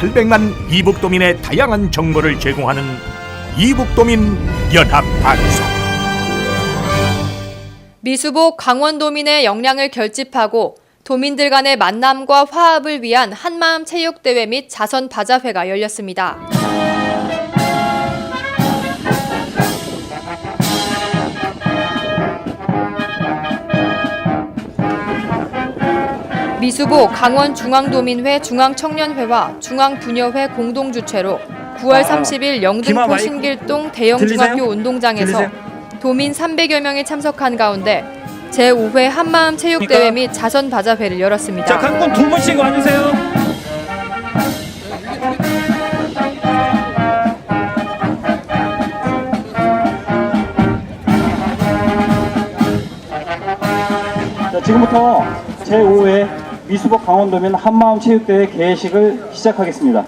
800만 이북도민의 다양한 정보를 제공하는 이북도민 연합방송 미수복 강원도민의 역량을 결집하고 도민들 간의 만남과 화합을 위한 한마음 체육대회 및 자선 바자회가 열렸습니다. 미수복 강원중앙도민회 중앙청년회와 중앙부녀회 공동 주최로 9월 30일 영등포 기마 마이크 신길동 대형중학교? 운동장에서? 도민 300여 명이 참석한 가운데 제5회 한마음 체육대회 그러니까- 및 자선 바자회를 열었습니다. 자, 각분 두 분씩 와주세요. 자, 지금부터 제5회 미수복 강원도민 한마음 체육대회 개회식을 시작하겠습니다.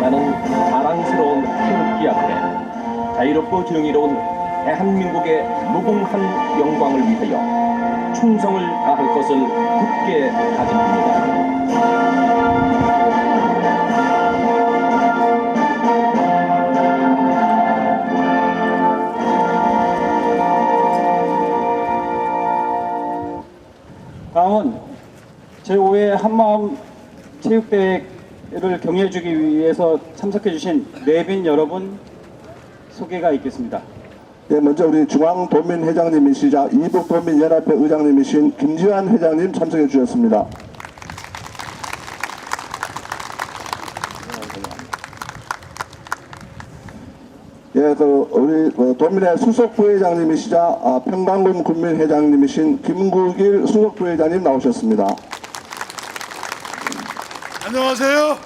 나는 자랑스러운 태극기 앞에 자유롭고 정의로운 대한민국의 무궁한 영광을 위하여 충성을 다할 것을 굳게 다짐합니다. 제5회 한마음 체육대회를 격려해주기 위해서 참석해주신 내빈 여러분 소개가 있겠습니다. 네, 먼저 우리 중앙도민 회장님이시자 이북도민연합회 의장님이신 김지환 회장님 참석해 주셨습니다. 예, 그 우리 어, 도민회 수석 부회장님이시자 아, 평강군 군민회장님이신 김국일 수석 부회장님 나오셨습니다. 안녕하세요.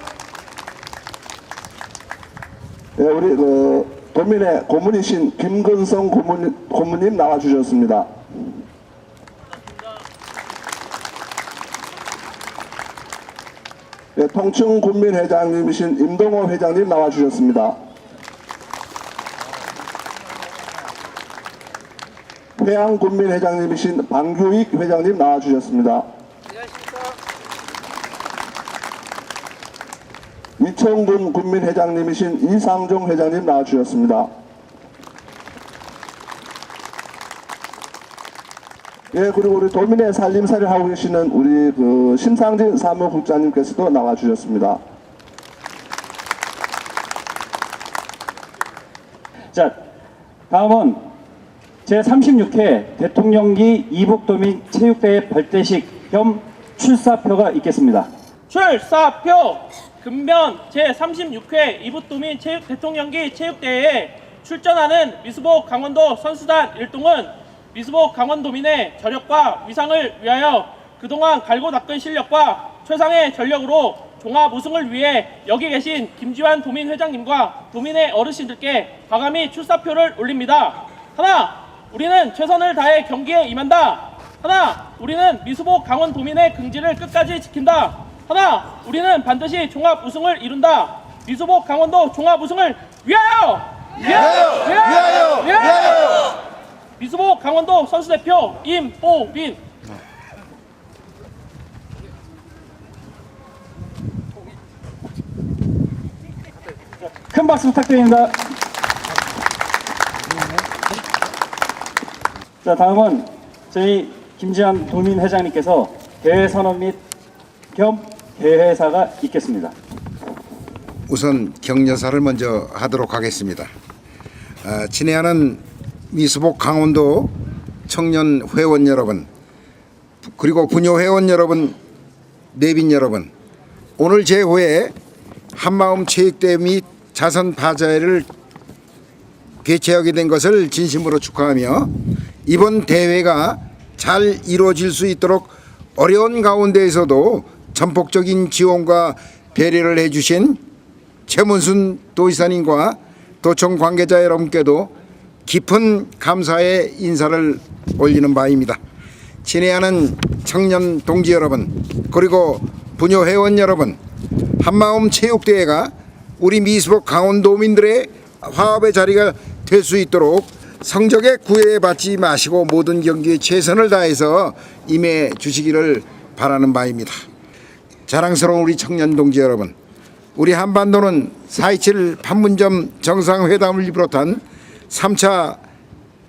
예, 우리 그 도민회 고문이신 김근성 고문, 고문님 나와주셨습니다. 예, 통칭 군민회장님이신 임동호 회장님 나와주셨습니다. 회양 군민회장님이신 방규익 회장님 나와주셨습니다. 이청군 군민회장님이신 이상종 회장님 나와주셨습니다. 예, 그리고 우리 도민의 살림살이를 하고 계시는 우리 그 심상진 사무국장님께서도 나와주셨습니다. 자, 다음은 제36회 대통령기 이북도민 체육대회 발대식 겸 출사표가 있겠습니다. 출사표 금년 제36회 이북도민 체육 대통령기 체육대회에 출전하는 미수복 강원도 선수단 일동은 미수복 강원도민의 저력과 위상을 위하여 그동안 갈고 닦은 실력과 최상의 전력으로 종합 우승을 위해 여기 계신 김지환 도민 회장님과 도민의 어르신들께 과감히 출사표를 올립니다. 하나, 우리는 최선을 다해 경기에 임한다. 하나, 우리는 미수복 강원 도민의 긍지를 끝까지 지킨다. 하나, 우리는 반드시 종합 우승을 이룬다. 미수복 강원도 종합 우승을 위하여! 위하여! 위하여! 위하여! 미수복 강원도 선수 대표 임보빈. 큰 박수 부탁드립니다. 자, 다음은 저희 김지한 도민 회장님께서 대회 선언 및겸 대회사가 있겠습니다. 우선 격려사를 먼저 하도록 하겠습니다. 아, 친애하는 미수복 강원도 청년 회원 여러분, 그리고 부녀 회원 여러분, 내빈 여러분, 오늘 제5회 한마음 체육대회 및 자선 바자회를 개최하게 된 것을 진심으로 축하하며 이번 대회가 잘 이루어질 수 있도록 어려운 가운데에서도 전폭적인 지원과 배려를 해주신 최문순 도지사님과 도청 관계자 여러분께도 깊은 감사의 인사를 올리는 바입니다. 친애하는 청년 동지 여러분 그리고 부녀 회원 여러분 한마음 체육대회가 우리 미수복 강원도민들의 화합의 자리가 될 수 있도록 성적에 구애받지 마시고 모든 경기에 최선을 다해서 임해 주시기를 바라는 바입니다. 자랑스러운 우리 청년 동지 여러분, 우리 한반도는 4.27 판문점 정상회담을 비롯한 3차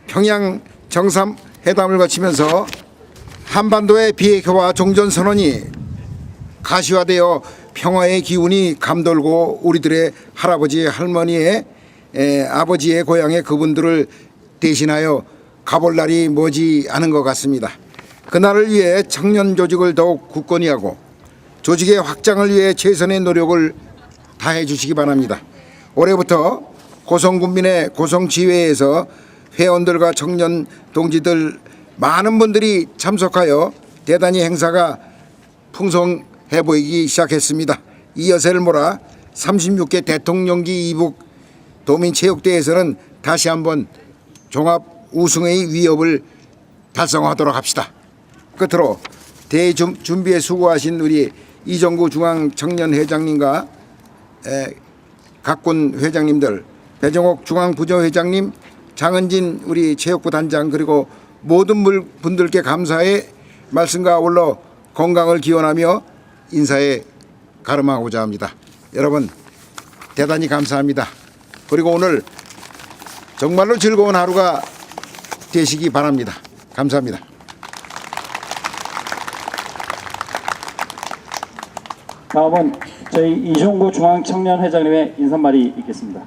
평양 정상회담을 거치면서 한반도의 비핵화와 종전선언이 가시화되어 평화의 기운이 감돌고 우리들의 할아버지 할머니의 에, 아버지의 고향의 그분들을 대신하여 가볼 날이 머지 않은 것 같습니다. 그날을 위해 청년 조직을 더욱 굳건히 하고 조직의 확장을 위해 최선의 노력을 다해 주시기 바랍니다. 올해부터 고성군민의 고성지회에서 회원들과 청년 동지들 많은 분들이 참석하여 대단히 행사가 풍성해 보이기 시작했습니다. 이 여세를 몰아 36개 대통령기 이북 도민체육대회에서는 다시 한번 종합 우승의 위협을 달성하도록 합시다. 끝으로 대회 준- 준비에 수고하신 우리 이정구 중앙청년회장님과 에, 각군 회장님들, 배정옥 중앙부조회장님, 장은진 우리 체육부 단장 그리고 모든 물- 분들께 감사의 말씀과 아울러 건강을 기원하며 인사에 가름하고자 합니다. 여러분 대단히 감사합니다. 그리고 오늘 정말로 즐거운 하루가 되시기 바랍니다. 감사합니다. 다음은 저희 이종구 중앙청년회장님의 인사말이 있겠습니다.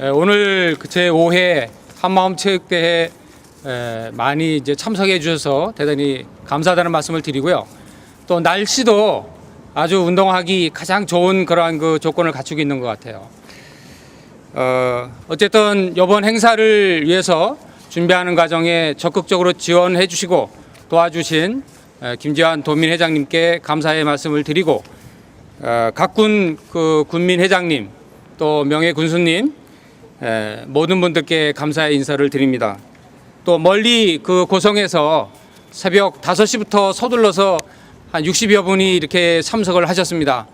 에, 오늘 그제 5회 한마음 체육대회 에, 많이 이제 참석해 주셔서 대단히 감사하다는 말씀을 드리고요. 또 날씨도 아주 운동하기 가장 좋은 그러한 그 조건을 갖추고 있는 것 같아요. 어, 어쨌든 이번 행사를 위해서 준비하는 과정에 적극적으로 지원해 주시고 도와주신 에, 김지환 도민 회장님께 감사의 말씀을 드리고 어, 각군 그 군민 회장님 또 명예 군수님 에, 모든 분들께 감사의 인사를 드립니다. 또 멀리 그 고성에서 새벽 5시부터 서둘러서 한 60여 분이 이렇게 참석을 하셨습니다.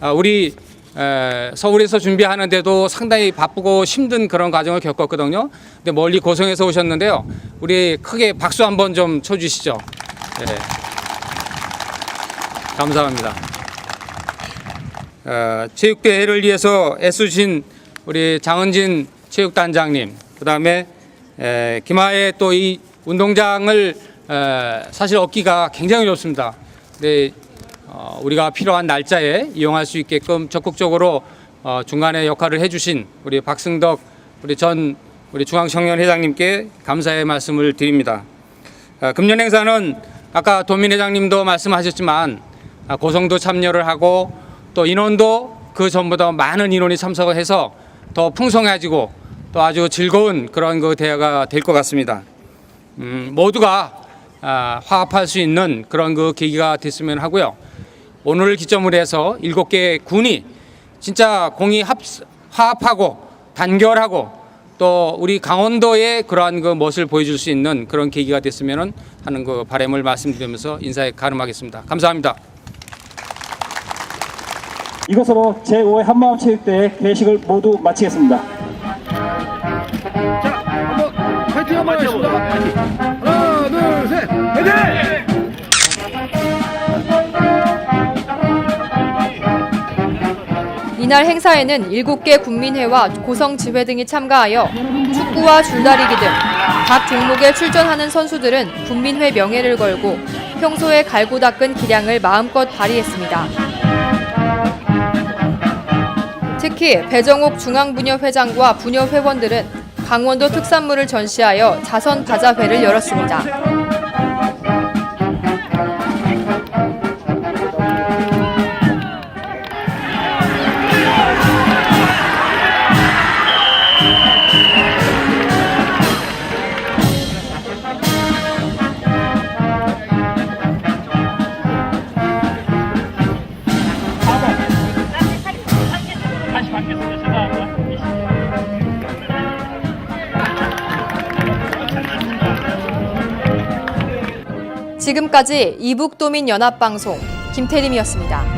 아, 우리 에, 서울에서 준비하는데도 상당히 바쁘고 힘든 그런 과정을 겪었거든요. 근데 멀리 고성에서 오셨는데요. 우리 크게 박수 한번 좀 쳐주시죠. 예. 감사합니다. 어, 체육대회를 위해서 애쓰신 우리 장은진 체육단장님, 그 다음에 김하의 또 이 운동장을 에, 사실 얻기가 굉장히 어렵습니다. 근데 어, 우리가 필요한 날짜에 이용할 수 있게끔 적극적으로 어, 중간에 역할을 해주신 우리 박승덕 우리 전 우리 중앙청년 회장님께 감사의 말씀을 드립니다. 어, 금년 행사는 아까 도민 회장님도 말씀하셨지만 아, 고성도 참여를 하고 또 인원도 그 전보다 많은 인원이 참석을 해서 더 풍성해지고 또 아주 즐거운 그런 그 대회가 될 것 같습니다. 음, 모두가 아, 화합할 수 있는 그런 그 계기가 됐으면 하고요. 오늘을 기점으로 해서 일곱 개 군이 진짜 공이 합, 화합하고 단결하고 또 우리 강원도의 그러한 그 멋을 보여줄 수 있는 그런 계기가 됐으면 하는 그 바람을 말씀드리면서 인사에 가름하겠습니다. 감사합니다. 이것으로 제5회 한마음 체육대회 개식을 모두 마치겠습니다. 이날 행사에는 7개 군민회와 고성지회 등이 참가하여 축구와 줄다리기 등 각 종목에 출전하는 선수들은 군민회 명예를 걸고 평소에 갈고 닦은 기량을 마음껏 발휘했습니다. 특히 배정옥 중앙부녀 회장과 부녀 회원들은 강원도 특산물을 전시하여 자선 바자회를 열었습니다. 지금까지 이북도민 연합방송 김태림이었습니다.